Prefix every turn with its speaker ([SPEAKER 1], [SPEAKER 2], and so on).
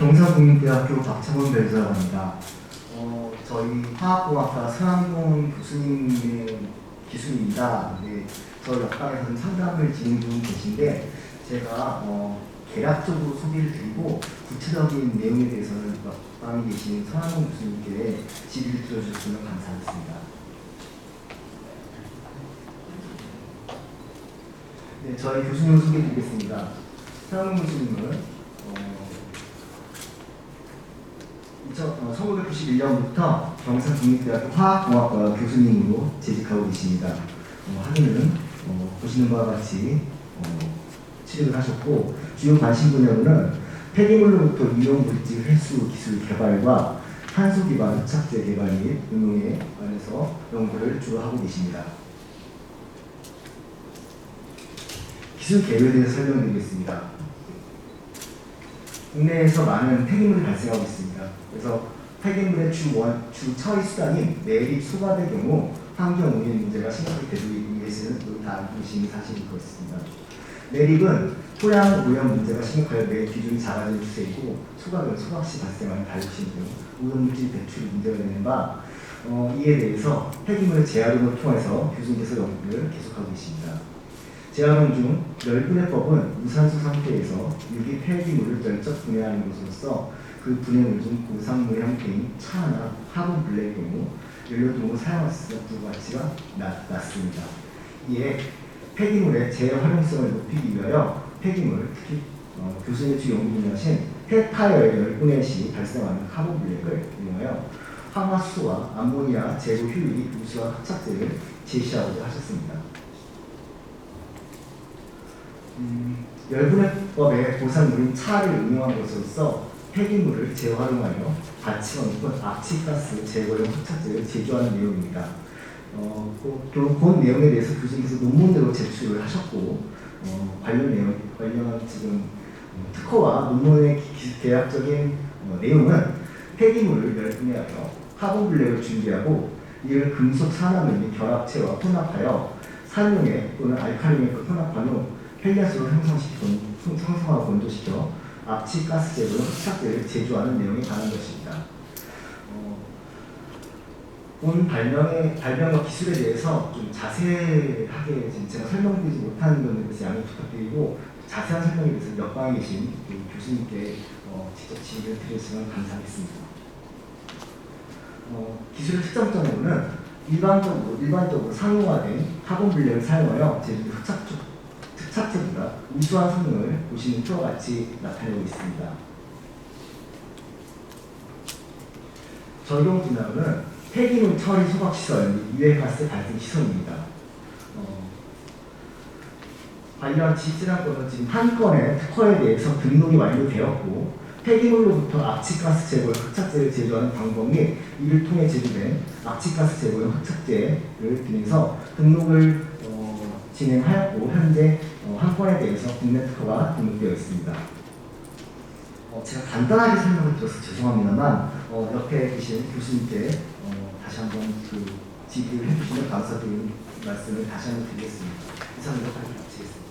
[SPEAKER 1] 경상국민대학교 박창원 변호사라고 합니다. 어, 저희 화학공학과 서양공 교수님의 기술입니다. 네, 저희 역학에서는 상담을 진행 중 계신데 제가 어, 개략적으로 소개를 드리고 구체적인 내용에 대해서는 역방에 계신 서양공 교수님께 질의를 들어주시면 감사하겠습니다. 네, 저희 교수님을 소개해드리겠습니다. 서양공 교수님은 어, 1991년부터 경상국립대학교 화학공학과 교수님으로 재직하고 계십니다. 어, 학위는 어, 보시는 바와 같이 어, 취득을 하셨고 주요 관심 분야로는 폐기물로부터 이용 물질 회수 기술 개발과 탄소 기반 흡착제 개발 및 응용에 관해서 연구를 주로 하고 계십니다. 기술 개요에 대해서 설명드리겠습니다. 국내에서 많은 폐기물이 발생하고 있습니다. 그래서 폐기물의 주, 원, 주 처리 수단인 내립 소각의 경우 환경 오염 문제가 심각하게 되고 계시는 여기 다 알고 계시는 사실일 것같습니다. 내립은 토양 오염 문제가 심각하여 내 기준이 작아지는 추세이고 소각은 소각 시 발생하는 발육신 등 오염물질 배출 문제가 되는 바 어, 이에 대해서 폐기물의 재활용을 통해서 교수님께서 연구를 계속하고 계십니다. 재활용 중 열분해 법은 무산소 상태에서 유기 폐기물을 열적 분해하는 것으로서 그 분해물 중 고상물의 형태인 차나 화분 블랙의 경우 연료 등을 사용할 수 있는 불가치가 낮, 낮습니다. 이에 폐기물의 재활용성을 높이기 위하여 폐기물, 특히 어, 교수님 주 연구 분야신 폐타이어의 열분해 시 발생하는 카본 블랙을 이용하여 황화수소와 암모니아 제거 효율이 우수한 흡착제를 제시하고자 하셨습니다. 음, 열분해법의 보상물인 차를 응용한 것으로서 폐기물을 재활용하여 높은 악취가스 제거용 흡착제를 제조하는 내용입니다. 어, 그, 그, 그 내용에 대해서 교수님께서 논문으로 제출을 하셨고 어, 관련 내용, 관련 지금 어, 특허와 논문의 기- 계약적인 어, 내용은 폐기물을 열분해하여 카본 블랙을 준비하고 이를 금속 산화물 및 결합체와 혼합하여 산용액 또는 알칼리액과 혼합한 후 헬리아스로 형성시켜 형성하고 건조시켜 압치 가스 제로 흡착제를 제조하는 내용에 관한 것입니다. 어, 본 발명의 발명과 기술에 대해서 좀 자세하게 제가 설명드리지 못하는 점에 대해서 양해 부탁드리고 자세한 설명에 대해서 옆방에 계신 그 교수님께 어, 직접 질의를 드렸으면 감사하겠습니다. 어, 기술의 특장점으로는 일반적으로 일반적으로 상용화된 카본 블랙을 사용하여 제조된 흡착 흡 착제보다 우수한 성능을 보시는 표와 같이 나타내고 있습니다. 적용 분야로는 폐기물 처리 소각 시설 및 유해가스 발생 시설입니다. 어, 관련 지질학과는 지금 한 건의 특허에 대해서 등록이 완료되었고 폐기물로부터 악취가스 제거 흡착제를 제조하는 방법 및 이를 통해 제조된 악취가스 제거용 흡착제를 등에서 등록을 어, 진행하였고 현재 어, 한 건에 대해서 국내 특허가 등록되어 있습니다. 어, 제가 간단하게 설명을 드려서 죄송합니다만 어, 옆에 계신 교수님께 어, 다시 한번 그 지휘를 해주시면 감사드리는 말씀을 다시 한번 드리겠습니다. 이상 이렇게 마치겠습니다.